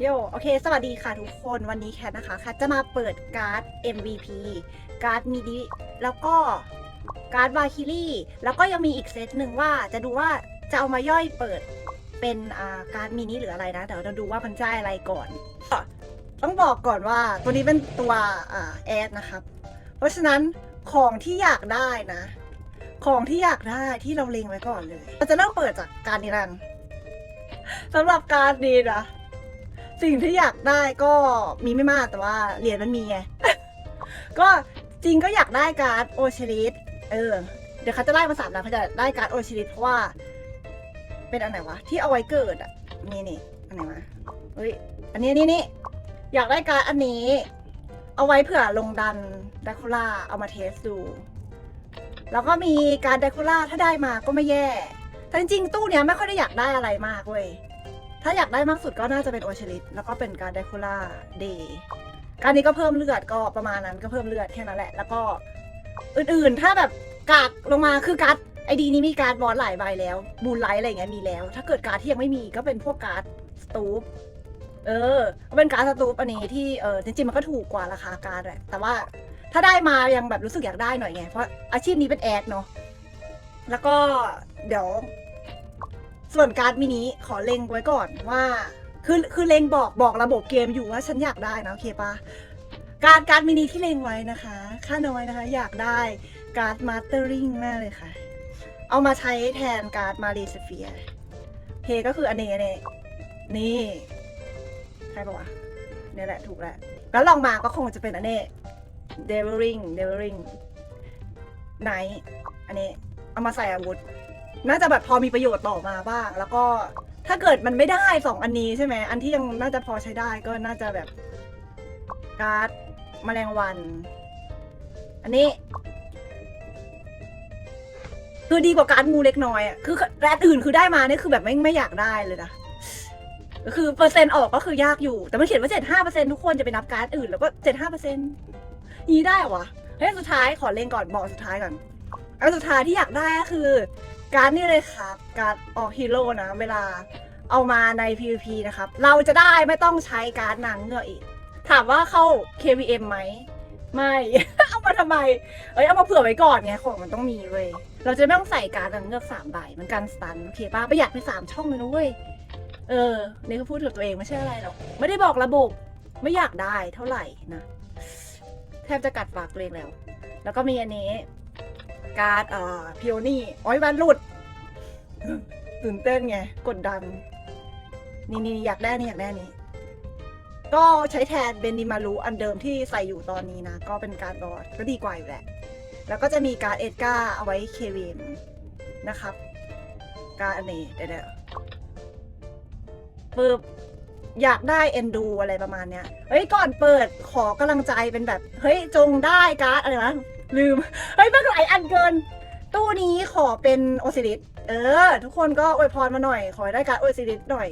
โยโอเค สวัสดีค่ะทุกคน วันนี้แคทนะคะ แคทจะมาเปิดการ์ด MVP การ์ดมินิแล้วก็การ์ดวาคิลี่ แล้วก็ยังมีอีกเซตหนึ่งว่าจะดูว่าจะเอามาย่อยเปิดเป็นอ่าการ์ดมินิหรืออะไรนะ เดี๋ยวเราดูว่ามันจะอะไรก่อน ต้องบอกก่อนว่าตัวนี้เป็นตัวอ่าแอดนะครับ เพราะฉะนั้นของที่อยากได้นะ ของที่อยากได้ที่เราเล็งไว้ก่อนเลยเราจะเริ่มเปิดจากการนี้รันสำหรับการนี้นะ สิ่งที่อยากได้ก็มีไม่มากแต่ว่าเหรียญมันมีไง ก็จริงก็อยากได้การ์ดโอชลิสเออ เดี๋ยวเขาจะได้มาสามแล้วเขาจะได้การ์ดโอชลิสเพราะว่า เป็นอันไหนวะ ที่เอาไว้เกิดอะนี่นี่อันไหนวะเฮ้ยอันนี้นี่นี่อยากได้การ์ดอันนี้ เอาไว้เผื่อลงดันด a คูล่าเอามาเทสดู แล้วก็มีการด a คูล่าถ้าได้มาก็ไม่แย่แต่จริงๆตู้เนี้ยไม่ค่อยได้อยากได้อะไรมากเว้ย ถ้าอยากได้มากสุดก็น่าจะเป็นโอชลิตแล้วก็เป็นการไดคูล่าเดย์การนี้ก็เพิ่มเลือดก็ประมาณนั้นก็เพิ่มเลือดแค่นั้นแหละ แล้วก็อื่นๆ ถ้าแบบกากลงมาคือการ์ดไอดีนี้มีการ์ดบอสหลายใบแล้วบูลไลท์อะไรอย่างเงี้ยมีแล้ว ถ้าเกิดการ์ดที่ยังไม่มีก็เป็นพวกการ์ดสตูปเออเป็นการ์ดสตูปอันนี้ที่เออจริงๆมันก็ถูกกว่าราคาการ์ดแหละแต่ว่าถ้าได้มายังแบบรู้สึกอยากได้หน่อยไงเพราะอาชีพนี้เป็นแอดเนาะแล้วก็เดี๋ยว ส่วนการ์ดมินิขอเล็งไว้ก่อนว่า คือคือเล็งบอกบอกระบบเกมอยู่ว่าฉันอยากได้นะโอเคปะการการ์ดมินิที่เล็งไว้นะคะ ค่าน้อยนะคะ อยากได้การ์ดมาสเตอร์ริงมากเลยค่ะ เอามาใช้แทนการ์ดมารีสเฟียเพก็คืออันนี้อันนี้นี่ใช่ปะวะเนี่ยแหละถูกแล้วแล้วลองมาก็คงจะเป็นอันนี้เดวิลริงเดเวิลริงไนอันนี้ เอามาใส่อาวุธ น่าจะแบบพอมีประโยชน์ต่อมาบ้าง แล้วก็ถ้าเกิดมันไม่ได้สองอันนี้ใช่ไหมอันที่ยังน่าจะพอใช้ได้ก็น่าจะแบบการ์ดแมลงวัน อันนี้ คือดีกว่าการ์ดงูเล็กน้อยอะคือแรดอื่นคือได้มาเนี่ยคือแบบไม่ไม่อยากได้เลยนะคือเปอร์เซ็นต์ออกก็คือยากอยู่ แต่มันเขียนว่าเจ็ดห้าเปอร์เซ็นทุกคนจะไปนับการ์ดอื่น แล้วก็เจ็ดห้าเปอร์เซ็นต์นี้ได้เหรอเฮ้ยสุดท้ายขอเล่นก่อนบอกสุดท้ายก่อนอันสุดท้ายที่อยากได้ก็คือ การนี่เลยครับการออกฮีโร่นะเวลาเอามาใน PVP นะครับ เราจะได้ไม่ต้องใช้การดนางเงือกอีก ถามว่าเข้า KVM ไหม ไม่ เอามาทำไม เอ้ยเอามาเผื่อไว้ก่อนไงของมันต้องมีเว้ย เราจะไม่ต้องใส่การดนางเงือกสามใบมันกันสตันโอเคป่ะประหยัดไปสามช่องเลยนะเว้ย เออ นี่ก็พูดกับตัวเองไม่ใช่อะไรหรอก ไม่ได้บอกระบบ ไม่อยากได้เท่าไหร่นะ แทบจะกัดปากตัวเองแล้ว แล้วก็มีอันนี้ การ์ดเอ่อพิโอนี่อ้อยวันหลุด ตื่นเต้นไง กดดัน นี่นี่อยากได้นี่อยากได้นี่ก็ใช้แทนเบนดิมารูอันเดิมที่ใส่อยู่ตอนนี้นะ ก็เป็นการบอดก็ดีกว่าอยู่แหละ แล้วก็จะมีการดเอ็ดการ์เอาไว้เคเวนนะครับ การดอันนี้เดี๋ยวเดี๋ยวปึ๊บอยากได้เอ็นดูอะไรประมาณเนี้ย เฮ้ย ก่อนเปิดขอกำลังใจเป็นแบบ เฮ้ย จงได้การ์ดอะไรนะ ลืม เฮ้ยมันหลายอันเกิน ตู้นี้ขอเป็นโอซิลิสเออ ทุกคนก็อวยพรมาหน่อย ขอให้ได้การดโอซิลิสหน่อย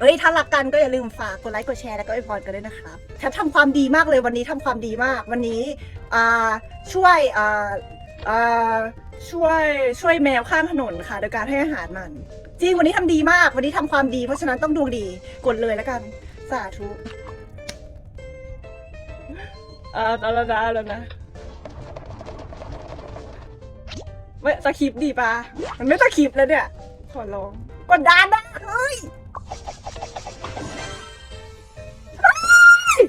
เอ้ยถ้ารักกันก็อย่าลืมฝากกดไลค์กดแชร์แล้วก็อวยพรกันด้วยนะครับแทบทำความดีมากเลยวันนี้ทำความดีมาก วันนี้อ่าช่วยอ่าอ่าช่วยช่วยแมวข้างถนนค่ะโดยการให้อาหารมัน จริงวันนี้ทำดีมากวันนี้ทำความดี เพราะฉะนั้นต้องดวงดีกดเลยแล้วกัน สาธุอ่าเอาแล้วนะเอาแล้วนะ ไม่สคริปดีปะมันไม่สคริปแล้วเนี่ย ขอร้องกดดันนะเฮ้ยเฮ้ย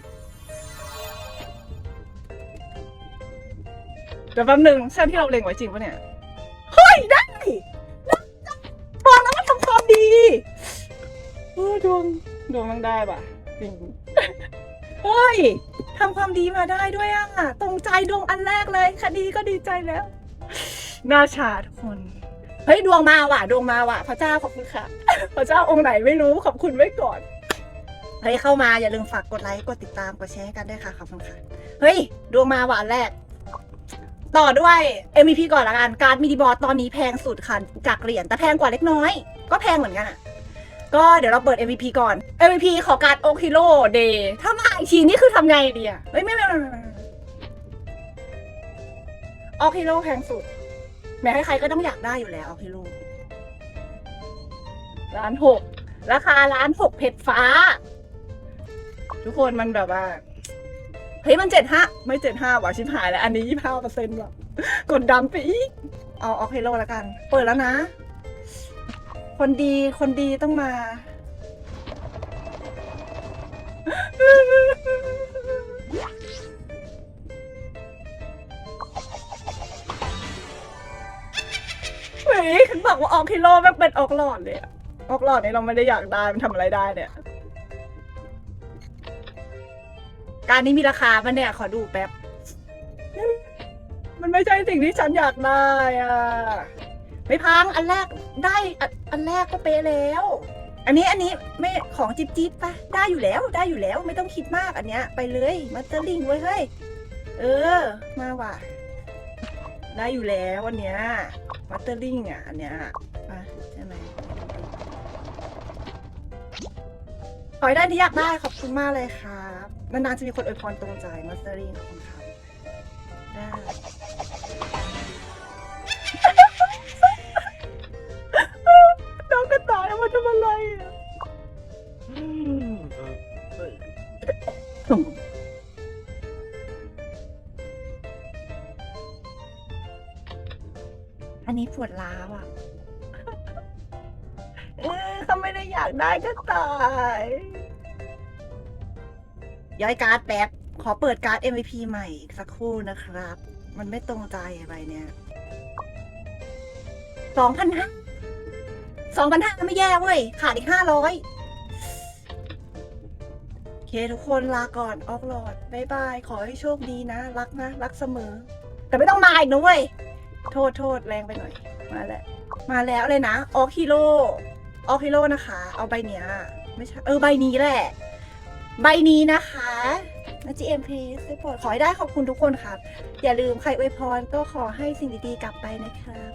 เดี๋ยวแป๊บนึงใช่ที่เราเล็งไว้จริงปะเนี่ย เฮ้ย ได้บอกแล้วว่าทำความดีโอ้ดวงดวงมันได้ปะจริงเฮ้ยทำความดีมาได้ด้วยอะ ตรงใจดวงอันแรกเลยคดีก็ดีใจแล้ว น่าชาทุกคน เฮ้ย ดวงมาว่ะ ดวงมาว่ะ พระเจ้าขอบคุณค่ะ พระเจ้าองค์ไหนไม่รู้ขอบคุณไว้ก่อน เฮ้ย เข้ามาอย่าลืมฝากกดไลค์ กดติดตาม กดแชร์ให้กันด้วยค่ะ ขอบคุณค่ะ เฮ้ย ดวงมาว่ะอันแรก ต่อด้วย MVP ก่อนละกัน การดมินิบอสตอนนี้แพงสุดค่ะ จากเหรียญ แต่แพงกว่าเล็กน้อย ก็แพงเหมือนกันอะก็เดี๋ยวเราเปิด MVP ก่อน MVP ขอการโอคิโลเดย์ถ้ามาอีกทีนี่คือทำไงดีอะเฮ้ยไม่ไม่ไม่ไม่ไม่โอคิโลแพงสุด แม้ใครๆก็ต้องอยากได้อยู่แล้วพี่ลูกล้านหกราคาล้านหกเพชรฟ้า ทุกคนมันแบบว่าเฮ้ยมันเจ็ดห้าไม่เจ็ดห้าว่ะชิบหายแล้ว อันนี้ยี่ห้าเปอร์เซ็นต์ว่ะกดดันไปอีกเอาเอาเฮโลแล้วกัน เปิดแล้วนะ คนดีคนดีต้องมา บอกว่าออกฮิโร่แม่งเป็นออกหลอดเลยอะออกหลอดนี่เราไม่ได้อยากได้มันทำอะไรได้เนี่ย การนี้มีราคามันเนี่ย ขอดูแป๊บ มันไม่ใช่สิ่งที่ฉันอยากได้อะ ไม่พังอันแรกได้อันอันแรกก็เป๊ะแล้ว อันนี้อันนี้ไม่ของจิบจิบปะได้อยู่แล้วได้อยู่แล้ว ไม่ต้องคิดมากอันเนี้ย ไปเลยมาเตอร์ลิงไว้ยเฮ้ย เออ มาว่ะ ได้อยู่แล้วอันเนี้ยมาเตอร์ลิงอะอันเนี้ยอะใช่ไหมขอให้ได้ที่อยากได้ขอบคุณมากเลยครับนานๆจะมีคนอวยพรตรงใจมาสเตอร์ลิงขอบคุณครับได้น้องกระต่ายเอามาทำอะไรอะ ปวดร้าวอะเออเขาไม่ได้อยากได้ก็ตายย้อยการ์ดแป๊บ ขอเปิดการ์ด MVP ใหม่อีกสักครู่นะครับ มันไม่ตรงใจอะไรเนี่ยสองพันห้าสองพันห้าไม่แย่เว้ย ขาดอีกห้าร้อยโอเคทุกคนลาก่อน ออกหลอดบายบาย ขอให้โชคดีนะ รักนะ รักเสมอ แต่ไม่ต้องมาอีกนะเว้ย โทษโทษแรงไปหน่อย มาแล้ว มาแล้วเลยนะ ออกฮีโร่ ออกฮีโร่นะคะ เอาใบเนี้ย ไม่ใช่ เออ ใบนี้แหละ ใบนี้นะคะนะจีเอ็มพีได้โปรดขอให้ได้ขอบคุณทุกคนครับ อย่าลืมใครอวยพรก็ขอให้สิ่งดีๆกลับไปนะครับ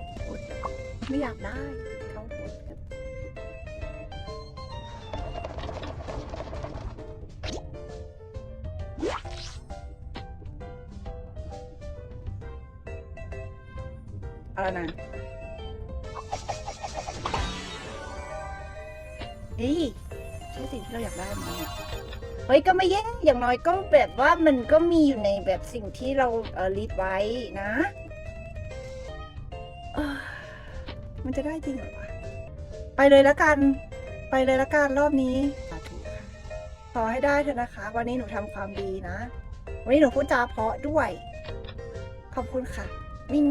ไม่อยากได้ อาละนะเฮ้ยใช่สิ่งที่เราอยากได้ไหมอะเฮ้ยก็ไม่แย่อย่างน้อยก็แบบว่ามันก็มีอยู่ในแบบสิ่งที่เราเออรีดไว้นะเอ้อมันจะได้จริงเหรอวะไปเลยละกัน ไปเลยละกันรอบนี้สาธุค่ะขอให้ได้เถอะนะคะ วันนี้หนูทำความดีนะ วันนี้หนูพูดจาเพราะด้วย ขอบคุณค่ะวิ่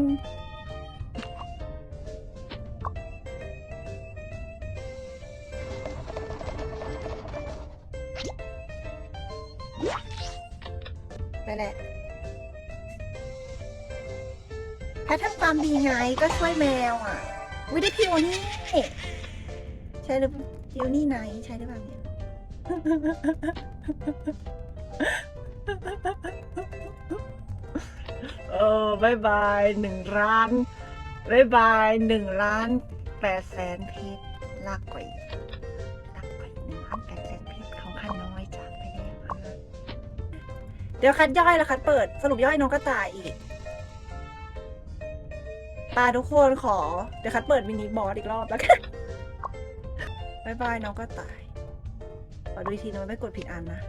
งไปแหละแพทย์ทำความดีไงก็ช่วยแมวอะวิได้พิโอนี่ใช่หรือพิโอนี่ไหนใช่หรือเปล่าเนี่ยเออบายบายหนึ่งล้านบายบายหนึ่งล้านแปดแสนเพชร เดี๋ยวคัดย่อยแล้วคัดเปิดสรุปย่อยน้องก็ตายอีกตาทุกคนขอ เดี๋ยวคัดเปิดมินิบอสอีกรอบแล้วกันบายบายน้องก็ตายขอดูทีน้องไม่กดผิดอันนะ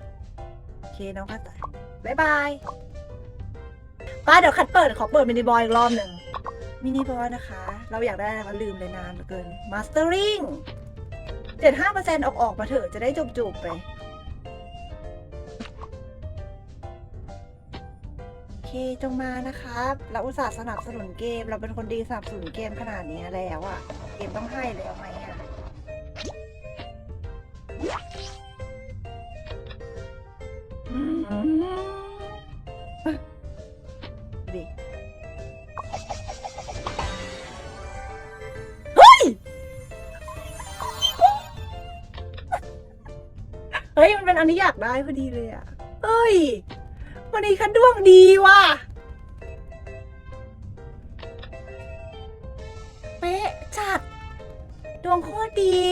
โอเคน้องก็ตายบายบายป้าเดี๋ยวคัดเปิดขอเปิดมินิบอยอีกรอบหนึ่งมินิบอยนะคะ เราอยากได้อะไรมาลืมเลยนานเหลือเกินมาสเตอร์ริงเจ็ดห้าเปอร์เซ็นต์ออกออกมาเถอะจะได้จบจบๆไป คจงมานะครับ เราอุตส่าห์สนับสนุนเกม เราเป็นคนดีสนับสนุนเกมขนาดนี้แล้วอะเกมต้องให้แล้วไหมอะอืมดิเฮ้ย เฮ้ย มันเป็นอันที่อยากได้พอดีเลยอะ เฮ้ย วันนี้คันดวงดีว่ะ เป๊ะจัด ดวงโคตรดี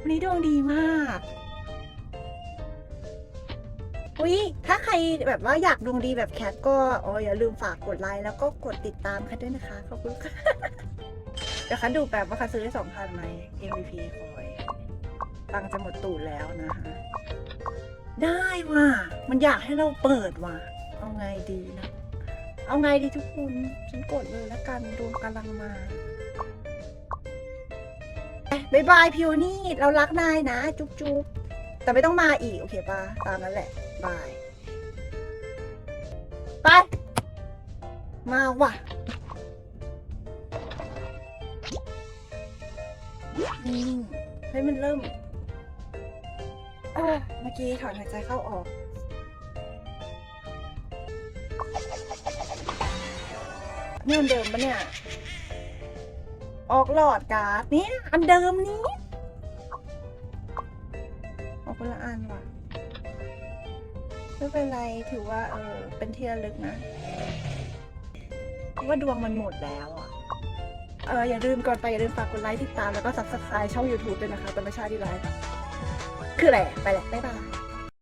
วันนี้ดวงดีมากอุ้ยถ้าใครแบบว่าอยากดวงดีแบบแคทก็อ๋ออย่าลืมฝากกดไลค์แล้วก็กดติดตามค่ะด้วยนะคะ ขอบคุณค่ะเดี๋ยวคันดูแบบว่าคันซื้อได้สองพันไหม MVP คอยตังจะหมดตูดแล้วนะคะ ได้ว่ะ มันอยากให้เราเปิดว่ะ เอาไงดีนะ เอาไงดีทุกคน ฉันกดเลยแล้วกันดวงกำลังมาเอ้บายบายพิวนี่เรารักนายนะ จุ๊บจุ๊บแต่ไม่ต้องมาอีก โอเคปะตามนั้นแหละ บาย ไป มาว่ะนิ่งๆเฮ้มันเริ่ม กี้ถอนหายใจเข้าออก นี่อันเดิมปะเนี่ย ออกหลอดการ์ดเนี่ยอันเดิมนี้ ออกคนละอันว่ะไม่เป็นไรถือว่า เออ เป็นที่ระลึกนะเพราะว่าดวงมันหมดแล้วอะเอออย่าลืมก่อนไปอย่าลืมฝากกดไลค์ติดตามแล้วก็ subscribe ช่อง YouTube ด้วยนะคะแต่ไม่ใช่ที่ไลฟ์ คืออะไรไปแหละบ๊ายบาย